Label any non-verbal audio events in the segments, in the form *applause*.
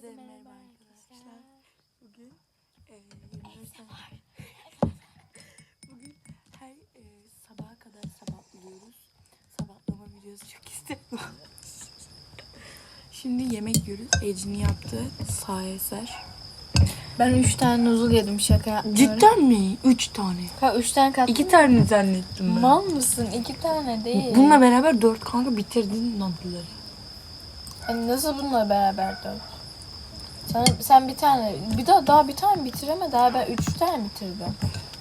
Herkese merhaba arkadaşlar. Bugün e, 24 saat. *laughs* Bugün her e, sabaha kadar sabahlıyoruz. Sabahlama videosu çok *laughs* istedim. Şimdi yemek yiyoruz. Ecin yaptığı sağ eser. Ben 3 tane nuzul yedim şaka yapmıyorum. Cidden mi? Üç tane. Ha 3 tane kattım. İki tane zannettim ben. Mal mısın? 2 tane değil. Bununla beraber dört kanka bitirdin notları. Yani nasıl bununla beraber dört? Sen, sen bir tane, bir daha daha bir tane bitiremedi. Daha ben 3 tane bitirdim.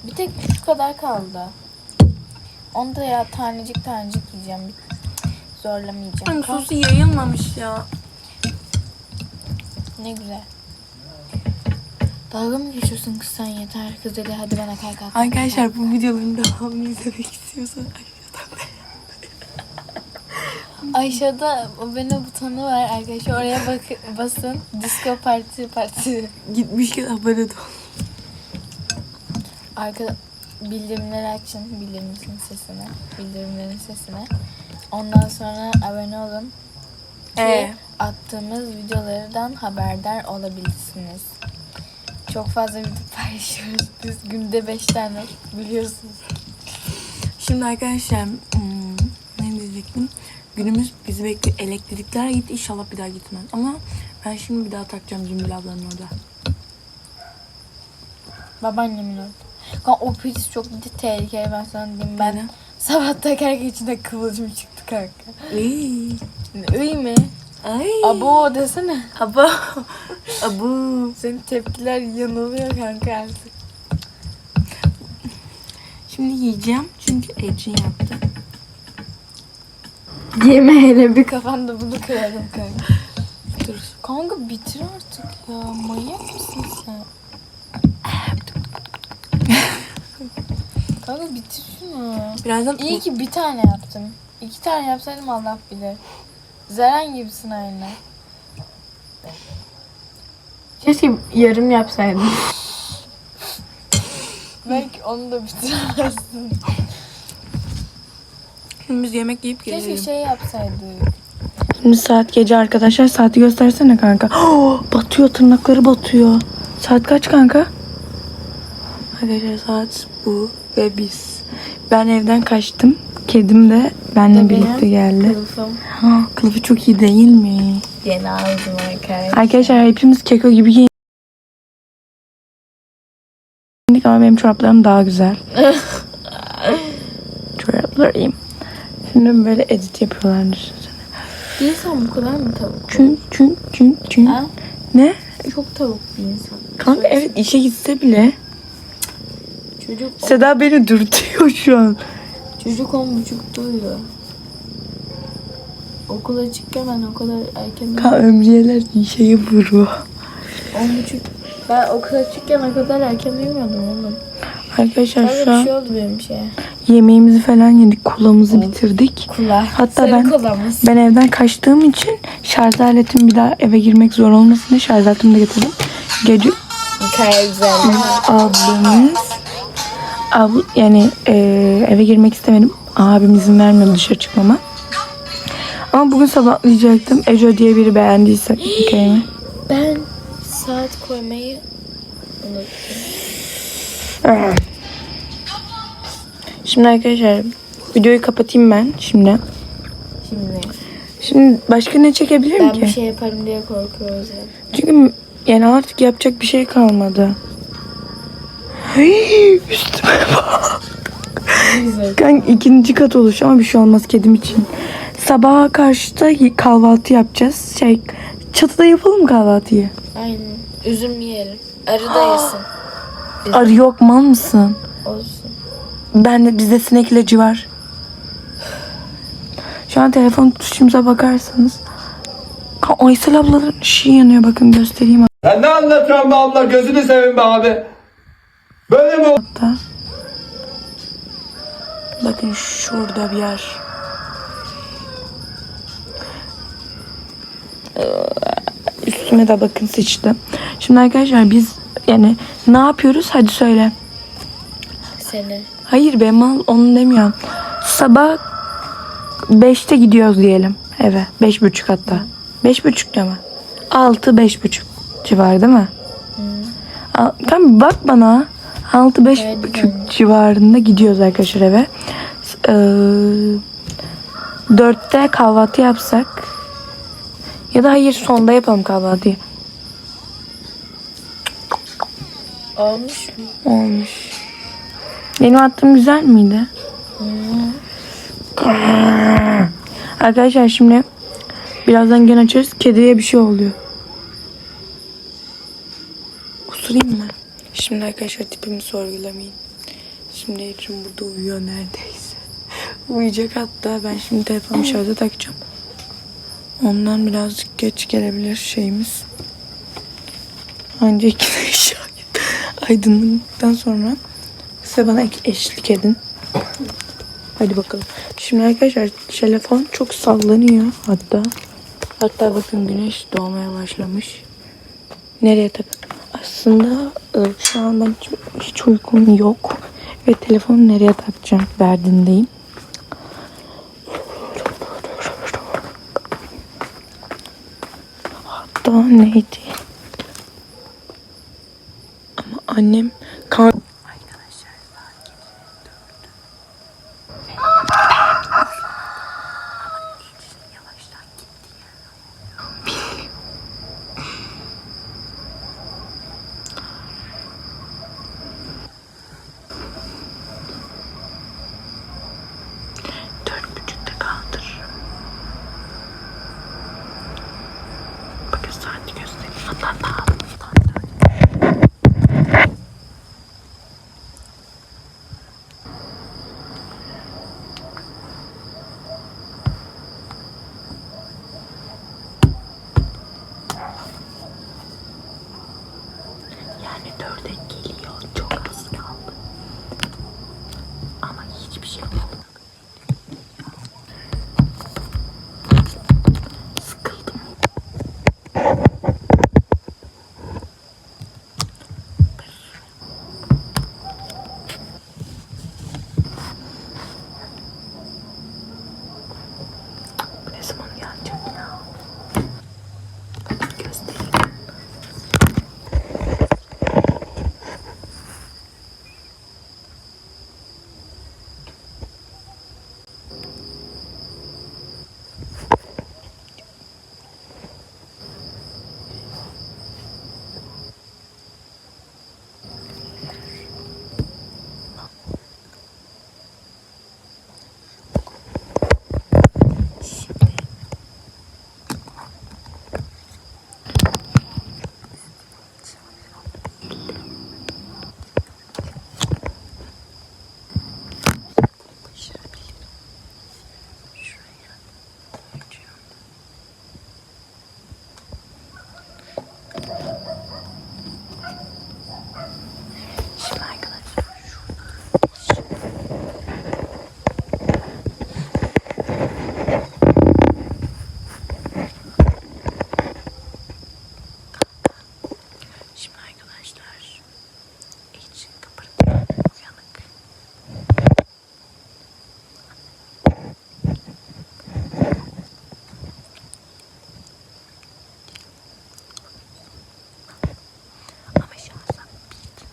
Bir tek şu kadar kaldı. Onu da ya tanecik tanecik yiyeceğim. Zorlamayacağım. Hani sosu yayılmamış ya. Ne güzel. Dalga mı geçiyorsun kız sen yeter. Kız dedi hadi bana kalk kalk. Arkadaşlar bu videoların devamını izlemek istiyorsan aşağıdan Aşağıda o benim butonu var arkadaşlar. Oraya bak basın. Disco parti parti. gitmişken abone ol. Arka bildirimleri açın. Bildirimlerin sesine. Bildirimlerin sesine. Ondan sonra abone olun. Ki Ee? attığımız videolardan haberdar olabilirsiniz. Çok fazla video paylaşıyoruz. Biz günde 5 tane biliyorsunuz. Şimdi arkadaşlar hmm? Günümüz bizi bekliyor. Elektrikler gitti. İnşallah bir daha gitmez. Ama ben şimdi bir daha takacağım Zümbül ablanın orada. Babaannemin orada. Kanka o pis çok ciddi tehlikeli ben sana diyeyim. Ben Neden? sabah takarken içinde kıvılcım çıktı kanka. İyi. İyi mi? Ay. Abo desene. Abo. Abo. Senin tepkiler yanılıyor kanka artık. Şimdi yiyeceğim. Çünkü Ecin yaptı. Yeme hele bir kafanda bunu kırarım kanka. Dur. Kanka bitir artık ya. Manyak mısın sen? kanka bitir şunu. Birazdan İyi ki bir tane yaptım. İki tane yapsaydım Allah bilir. Zeren gibisin aynı. Keşke yarım yapsaydım. Belki onu da bitiremezsin. Biz yemek yiyip Keşke gelelim. şey yapsaydık. Şimdi saat gece arkadaşlar. Saati göstersene kanka. Oh, batıyor tırnakları batıyor. Saat kaç kanka? Arkadaşlar saat bu ve biz. Ben evden kaçtım. Kedim de benimle De benim birlikte geldi. Kılıfım. Ha, kılıfı çok iyi değil mi? Yeni aldım arkadaşlar. Arkadaşlar hepimiz keko gibi giyindik ama benim çoraplarım daha güzel. *laughs* Çoraplarım. Şimdi böyle edit yapıyorlar düşünsene. Bir insan bu kadar mı tavuk? Çün çün çün çün. Ha? Ne? Çok tavuk bir insan. Kanka evet işe gitse bile. Çocuk Seda beni dürtüyor şu an. çocuk on buçukta uyuyor. Okula çıkken ben o kadar erken Ka ömriyeler işe vuruyor. on buçuk. Ben okula çıkken o kadar erken uyumuyordum oğlum. Arkadaşlar şu bir an şey oldu benim şeye. yemeğimizi falan yedik. Kolamızı bitirdik. Kula. Hatta ben- kolamız. Ben evden kaçtığım için şarj aletim bir daha eve girmek zor olmasın diye şarj aletimi de getirdim. Gece Hikaye güzel. ablamız ab, yani e, eve girmek istemedim. Abim izin vermedi dışarı çıkmama. Ama bugün sabahlayacaktım. Ejo diye biri beğendiyse hikayemi. Ben saat koymayı unuttum. Şimdi arkadaşlar videoyu kapatayım ben şimdi. Şimdi Şimdi başka ne çekebilirim ben ki? bir şey yaparım diye korkuyoruz hep. Çünkü yani artık yapacak bir şey kalmadı. Ay, üstüme *laughs* bak. Kanka ikinci kat oluş ama bir şey olmaz kedim için. Sabaha karşı da kahvaltı yapacağız. Şey çatıda yapalım kahvaltıyı? Aynen. Üzüm yiyelim. Arı da yesin. *gasps* Arı yok mal mısın? Olsun. Ben de bizde sinek ilacı var. Şu an telefon tuşumuza bakarsanız. Ka- Aysel ablaların ışığı yanıyor bakın göstereyim Sen ne anlatıyorsun be abla gözünü seveyim be abi. Böyle mi hatta. Bakın şurada bir yer. Ee, Üstüme de bakın sıçtı. Şimdi arkadaşlar biz yani ne yapıyoruz? Hadi söyle. Seni. Hayır be mal onu demiyorum. Sabah 5'te gidiyoruz diyelim eve. Beş buçuk hatta. Beş buçukta mı? 6 beş buçuk civarı değil mi? Al, tam bak bana. 6 beş Evet, buçuk civarında gidiyoruz arkadaşlar eve. Ee, 4'te kahvaltı yapsak ya da hayır sonda yapalım kahvaltıyı. Olmuş mu? Olmuş. Benim attığım güzel miydi? Arkadaşlar şimdi birazdan gene açarız. Kediye bir şey oluyor. Osurayım mı? Şimdi arkadaşlar tipimi sorgulamayın. Şimdi Ecrin burada uyuyor neredeyse. Uyuyacak hatta. Ben şimdi telefonu şarja takacağım. Ondan birazcık geç gelebilir şeyimiz. Ancak ikide. *laughs* Aydınlıktan sonra size bana eşlik edin. Hadi bakalım. Şimdi arkadaşlar telefon çok sallanıyor hatta. Hatta bakın güneş doğmaya başlamış. Nereye tak? Aslında e, şu an ben hiç, hiç uykum yok. Ve telefonu nereye takacağım derdindeyim. Hatta neydi? Ama annem kan... Dört buçukta kaldırırım. Bakın saati göstereyim. Hatta daha Yani dörde geliyor. Çok az kaldı. Ama hiçbir şey olmadı. Sıkıldım. Bu ne zaman gelecek ya? Göstereyim. Şimdi arkadaşlar Şimdi arkadaşlar için kapatıyor uyanık. Ama şahsen bildi.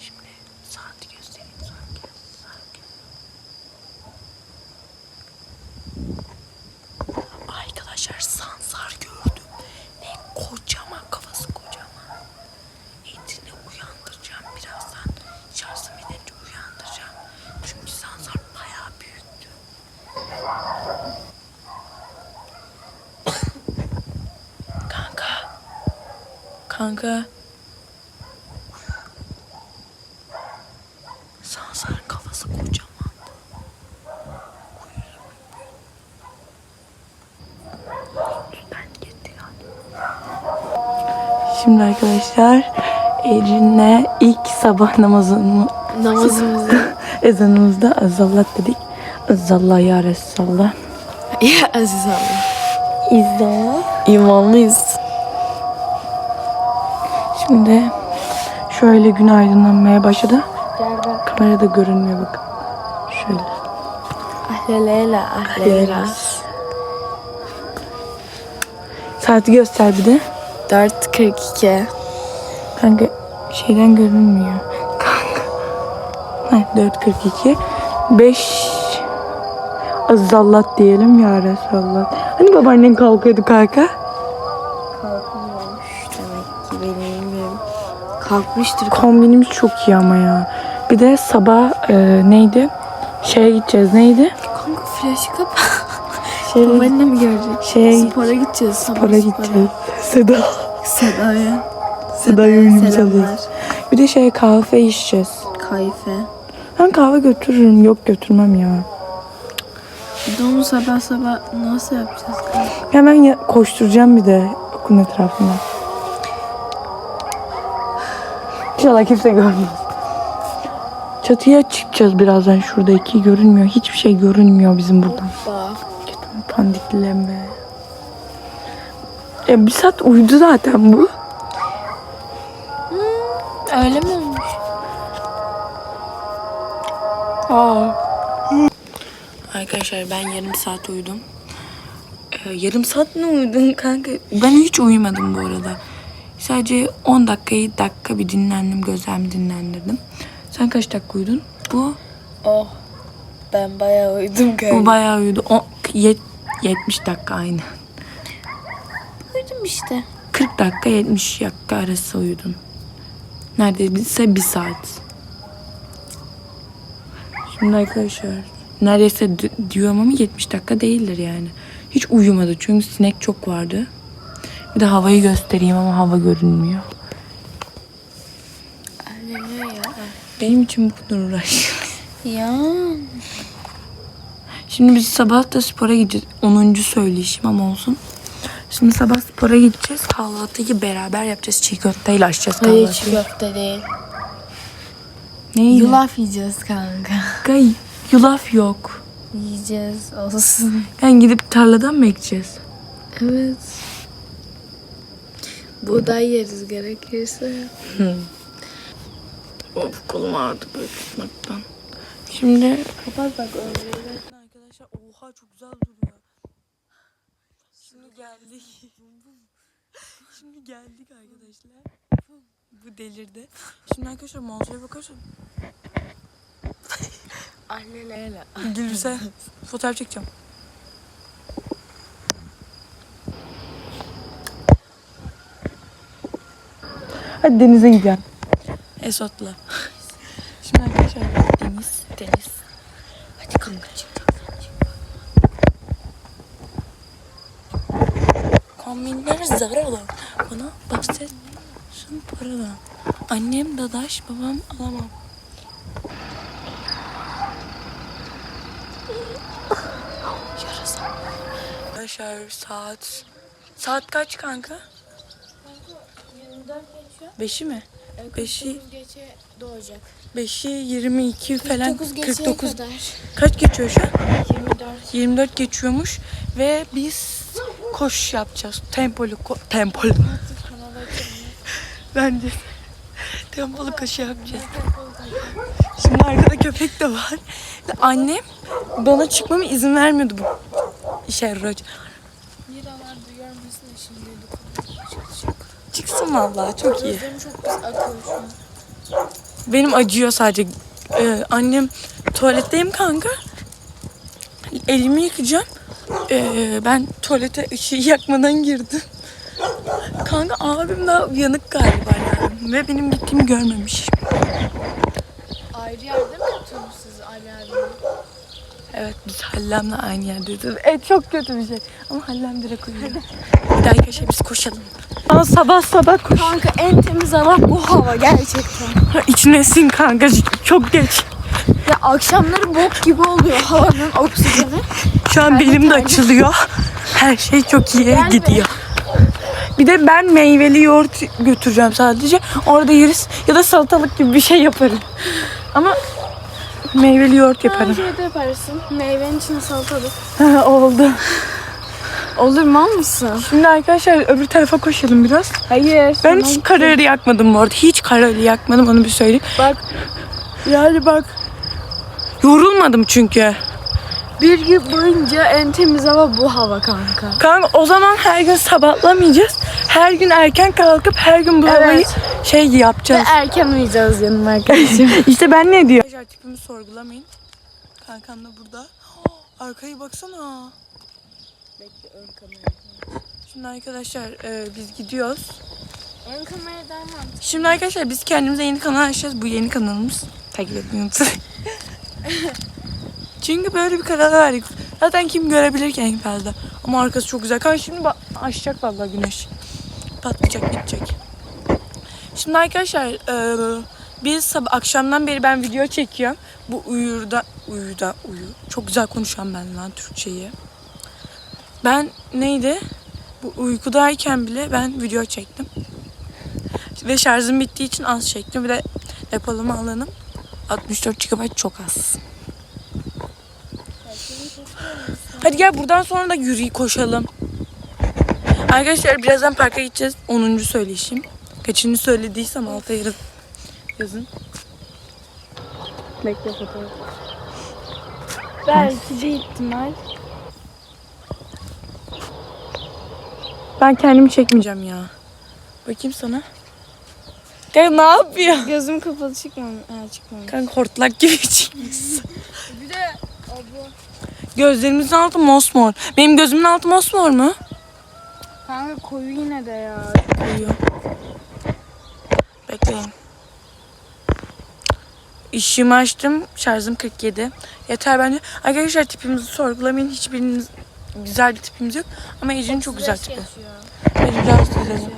Şimdi saati göstereyim sakin sakin. Arkadaşlar sansar gördüm. Ne kocaman kafası kocaman. Etini uyandıracağım birazdan. Şarjım edince uyandıracağım. Çünkü sansar bayağı büyüktü. *coughs* Kanka. Kanka. Sansar'ın kafası kocaman. Ben gitti Şimdi arkadaşlar Ecrin'le ilk sabah namazını Namazımızı. *laughs* ezanımızda azallah dedik. Azallah ya Resulallah. ya Aziz Allah. İzzallah. İmamlıyız. Şimdi şöyle gün aydınlanmaya başladı. Kamerada görünmüyor bakın. Şöyle. Ahleleyla ahleleyla. Saati göster bir de. 4.42. Kanka şeyden görünmüyor. Kanka. Ha, 4.42. 5 Azizallah diyelim ya Resulallah. Hani babaannen kalkıyordu kanka? Demek ki benim kalkmıştır. Kombinimiz çok iyi ama ya. Bir de sabah e, neydi? Şeye gideceğiz neydi? Kanka flaşı kapa. Şeye, Babaanne mi görecek? şeye Spora gideceğiz. Sabah spora gideceğiz. Seda. Seda'ya. Seda'ya uyum çalıyoruz. Bir de şey kahve içeceğiz. Kayfe. Ben kahve götürürüm. Yok götürmem ya. Bir de onu sabah sabah nasıl yapacağız? Hemen ya- koşturacağım bir de okulun etrafında. İnşallah kimse görmez. Çatıya çıkacağız birazdan. Şurada iki görünmüyor. Hiçbir şey görünmüyor bizim buradan. Bak. Pandikleme. E bir saat uyudu zaten bu. Öyle mi olmuş? Arkadaşlar ben yarım saat uyudum. Ee, yarım saat ne uyudum kanka? Ben hiç uyumadım bu arada. Sadece 10 dakikayı dakika bir dinlendim, gözlerimi dinlendirdim. Sen kaç dakika uyudun? Bu, Oh. Ben bayağı uyudum kanka. bu bayağı uyudu. O, yet, 70 dakika aynı. Uyudum işte. 40 dakika 70 dakika arası uyudun. Neredeyse bir saat. Şimdi arkadaşlar neredeyse diyorum ama 70 dakika değildir yani. Hiç uyumadı çünkü sinek çok vardı. Bir de havayı göstereyim ama hava görünmüyor. Benim için bu kadar uğraş. *laughs* Ya. Şimdi biz sabah da spora gideceğiz. 10. söyleyişim ama olsun. Şimdi sabah spora gideceğiz. Kahvaltıyı beraber yapacağız. Çiğ köfteyle açacağız Hayır kahvaltıyı. çiğ köfte değil. Neyle? Yulaf yiyeceğiz kanka. Gay, yulaf yok. Yiyeceğiz olsun. Yani gidip tarladan mı ekeceğiz? Evet. Buğday yeriz gerekirse. Of kolum ağrıdı böyle tutmaktan. Şimdi Kapat bak arkadaşlar oha çok güzel duruyor. Geldik. *laughs* Şimdi geldik arkadaşlar. Bu delirdi. Şimdi arkadaşlar manzaraya bakarsan *laughs* Annelerle. Gülürse fotoğraf çekeceğim. Hadi denize gidelim. Esot'la. Şimdi arkadaşlar deniz, deniz. Hadi kanka çık. Kombinler Zara'dan. Bana bahsetsin paradan. Annem dadaş, babam alamam. Yarasa. Arkadaşlar saat... Saat kaç kanka? 24 geçiyor. Beşi mi? Beşi, geçe doğacak. beşi 22 falan 49 geçeye 49. kadar. Kaç geçiyor şu an? 24. 24 geçiyormuş ve biz koşu yapacağız. Tempolu ko- tempolu. *laughs* Bence tempolu koşu yapacağız. Şimdi arkada köpek de var. Annem bana çıkmama izin vermiyordu bu işe roç. Miralar görmesin de şimdi Çıksın vallahi çok iyi. Gözlerim çok pis akıyor şu an. Benim acıyor sadece. Ee, annem tuvaletteyim kanka. Elimi yıkayacağım. Ee, ben tuvalete ışığı yakmadan girdim. Kanka abim daha uyanık galiba yani. Ve benim gittiğimi görmemiş. Ayrı yerde mi yatıyorsunuz siz Ali abiyle? Evet biz Hallem'le aynı yerdeyiz. Evet çok kötü bir şey. Ama Hallem direkt uyuyor. Bir daha arkadaşlar biz koşalım. Ama sabah sabah koş. Kanka en temiz hava bu hava gerçekten. İçine sin kanka çok geç. Ya akşamları bok gibi oluyor havanın oksijeni. Şu an benim de açılıyor. Her şey çok be. gidiyor. Bir de ben meyveli yoğurt götüreceğim sadece. Orada yeriz ya da salatalık gibi bir şey yaparım. Ama meyveli yoğurt yaparım. Şöyle de yaparsın. Meyvenin içine salatalık. Oldu. Olur mal mısın? Şimdi arkadaşlar öbür tarafa koşalım biraz. Hayır. Ben hiç kararı yakmadım bu arada. Hiç kararı yakmadım onu bir söyleyeyim. Bak Yani bak. Yorulmadım çünkü. Bir gün boyunca en temiz hava bu hava kanka. Kanka o zaman her gün sabahlamayacağız. Her gün erken kalkıp her gün bu Evet. havayı şey Ve yapacağız. erken uyuyacağız yanım arkadaşım. *laughs* İşte ben ne diyor? Arkadaşlar tipimi sorgulamayın. Kankam da burada. *gasps* Arkayı baksana. Şimdi arkadaşlar e, biz gidiyoruz. Ön kameradan mantıklı. Şimdi arkadaşlar biz kendimize yeni kanal açacağız. Bu yeni kanalımız. Takip etmeyi unutmayın. *laughs* Çünkü böyle bir kanal verdik. Zaten kim görebilir ki en fazla. Ama arkası çok güzel. Kanka şimdi açacak vallahi güneş. Patlayacak gidecek. Şimdi arkadaşlar e, biz sabah akşamdan beri ben video çekiyorum. Bu uyurda uyuda uyu. Çok güzel konuşuyorum ben lan Türkçeyi. Ben neydi? Bu uykudayken bile ben video çektim. Ve şarjım bittiği için az çektim. Bir de depolama alanım 64 GB çok az. Hadi gel buradan sonra da yürüyü koşalım. Arkadaşlar birazdan parka gideceğiz. 10. söyleşim. Kaçıncı söylediysem alta yarın yazın. Bekle fotoğraf. Belki de ihtimal. Ben kendimi çekmeyeceğim ya. Bakayım sana. Ya ne yapıyor? Gözüm kapalı çıkmam. Ha çıkmam. Kanka hortlak gibi *laughs* çıkmışsın. Bir de abla. Gözlerimizin altı mosmor. Benim gözümün altı mosmor mu? Kanka koyu yine de ya. Uyuyor. Bekleyin. İşimi açtım. Şarjım 47. Yeter bence. Arkadaşlar tipimizi sorgulamayın. Hiçbiriniz güzel bir tipimiz yok. Ama Ece'nin çok güzel tipi. Hadi biraz gezelim.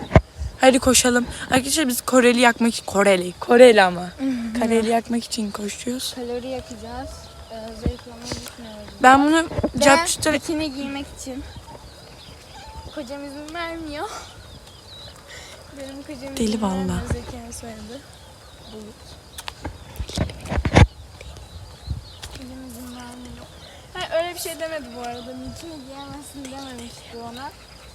Hadi koşalım. Arkadaşlar biz Koreli yakmak için... Koreli. Koreli ama. *laughs* Koreli yakmak için koşuyoruz. Kalori yakacağız. Ee, zayıflamaya gitmiyoruz. Ben bunu Ve capçıda... bikini giymek için. Kocam izin vermiyor. Benim kocam Deli izin valla. vermiyor. Zekaya söyledi. Kocam izin vermiyor. Ha, öyle bir şey demedi bu arada. Bikini giyemezsin dememişti ona.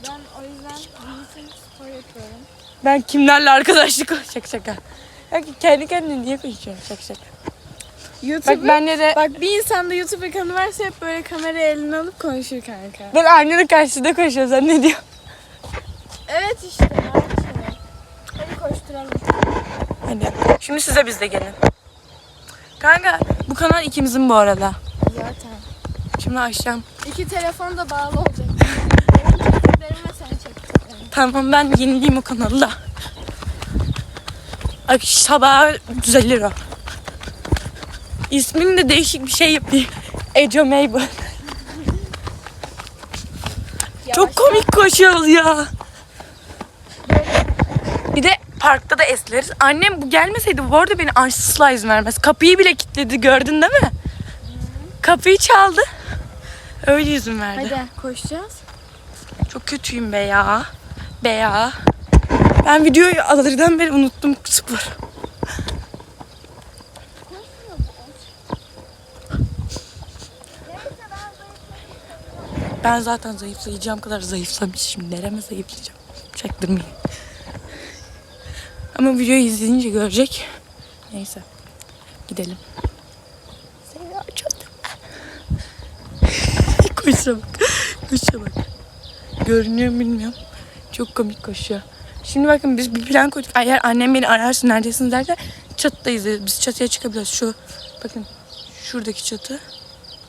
Ben o yüzden giysin spor yapıyorum. Ben kimlerle arkadaşlık... *laughs* Şaka şaka. Ya kendi kendine niye konuşuyorsun? Şaka şaka. YouTube Bak bende de... Bak bir insanda YouTube ekranı varsa hep böyle kamerayı eline alıp konuşur kanka. Ben aynanın karşısında koşuyorum. Sen ne diyorsun? Evet işte. Hadi koşturalım. Hadi. Şimdi size biz de gelin. Kanka bu kanal ikimizin bu arada. Zaten. Şimdi açacağım. İki telefon da bağlı olacak. Benim çektiklerim ve sen çektiklerim. Tamam ben yenileyim o kanalı da. Ay, sabah düzelir o. İsmini de değişik bir şey yapayım. Ejo Mabel. Çok komik koşuyoruz ya. Bir de parkta da esleriz. Annem bu gelmeseydi bu arada beni asla izin vermez. Kapıyı bile kilitledi gördün değil mi? Kapıyı çaldı. Öyle izin verdi. Hadi koşacağız. Çok kötüyüm be ya. Be ya. Ben videoyu alırdan beri unuttum spor. Ben zaten zayıflayacağım kadar zayıflamışım. Nereme zayıflayacağım? Çaktırmayın. Ama videoyu izleyince görecek. Neyse. Gidelim. Seni açalım. *laughs* Koşa bak. Koşa bak. Görünüyor mu bilmiyorum. Çok komik koşuyor. Şimdi bakın biz bir plan koyduk. Eğer annem beni ararsa neredesiniz derse çatıdayız. Biz çatıya çıkabiliriz. Şu bakın şuradaki çatı.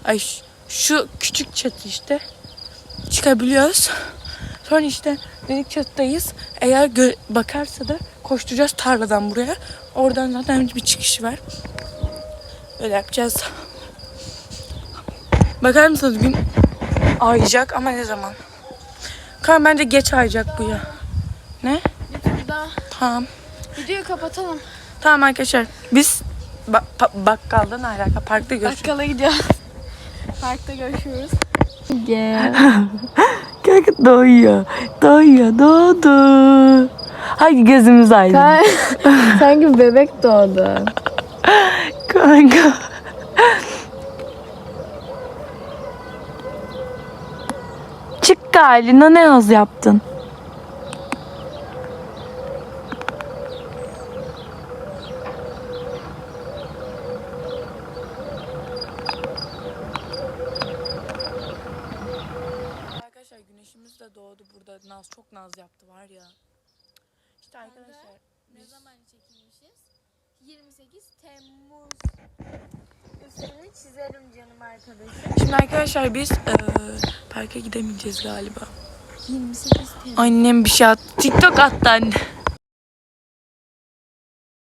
Ay şu küçük çatı işte. Çıkabiliyoruz. Sonra işte dedik çatıdayız. Eğer bakarsa da koşturacağız tarladan buraya. Oradan zaten bir çıkış var. Öyle yapacağız. Bakar mısınız gün ayacak ama ne zaman? Kan bence geç ayacak bu ya. Ne? YouTube'da Tamam. videoyu kapatalım. Tamam arkadaşlar. Biz ba- pa- bakkaldan alaka parkta görüşürüz. Bakkala gidiyoruz. Parkta görüşürüz. *laughs* Kanka doyuyor. Doyuyor. Doğdu. Hadi gözümüz aydın. Sanki bebek doğdu. Kanka. Çık Galina ne az yaptın? naz yaptı var ya. İşte arkadaşlar. Ne zaman çekilmişiz? 28 Temmuz. Üstünü çizerim canım arkadaşım. Şimdi arkadaşlar biz eee parka gidemeyeceğiz galiba. 28 Temmuz. Annem bir şey attı. TikTok attı anne.